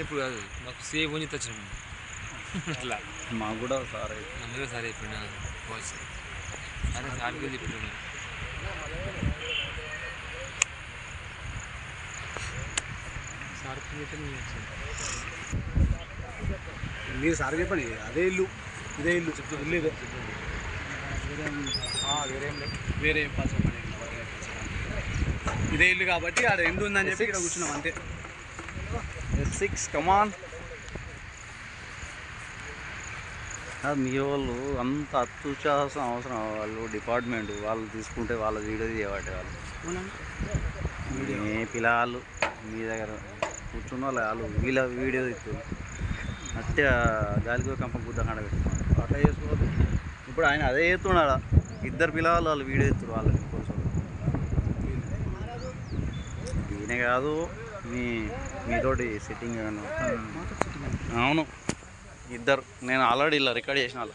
ఇప్పుడు కాదు. మాకు సేవ్ అని తెచ్చాము అట్లా. మాకు కూడా సార్. అందుకే సరే అయిపోయినా అరే సార్కి చెప్పిన సార్కి చెప్పి నేను వచ్చాను మీరు సార్ చెప్పండి. అదే ఇల్లు. ఇదే ఇల్లు. ఇల్లు ఇదే. వేరేం ఏం ఇదే ఇల్లు కాబట్టి ఆడ ఎందు ఉందని చెప్పి ఇక్కడ కూర్చున్నాం అంతే. సిక్స్ కమాన్ మీ వాళ్ళు అంత అత్యుత్సాహం అవసరం. వాళ్ళు డిపార్ట్మెంట్ వాళ్ళు తీసుకుంటే వాళ్ళ వీడియో చేయబట్టే వాళ్ళు. మీ పిల్లలు మీ దగ్గర కూర్చున్న వాళ్ళు వాళ్ళు వీళ్ళ వీడియో ఇస్తారు అట్టే గాలికి కంప గుద్ద కాడ పెట్టుకున్నారు. అట్లా చేసుకోవద్దు. ఇప్పుడు ఆయన అదే చేస్తున్నాడు? ఇద్దరు పిల్లవాళ్ళు వాళ్ళు వీడియో ఎత్తురు వాళ్ళని కొంచెం ఈయన కాదు మీ మీతోటి సిట్టింగ్ అవును. ఇద్దరు. నేను ఆల్రెడీ ఇలా రికార్డ్ చేసిన వాళ్ళు.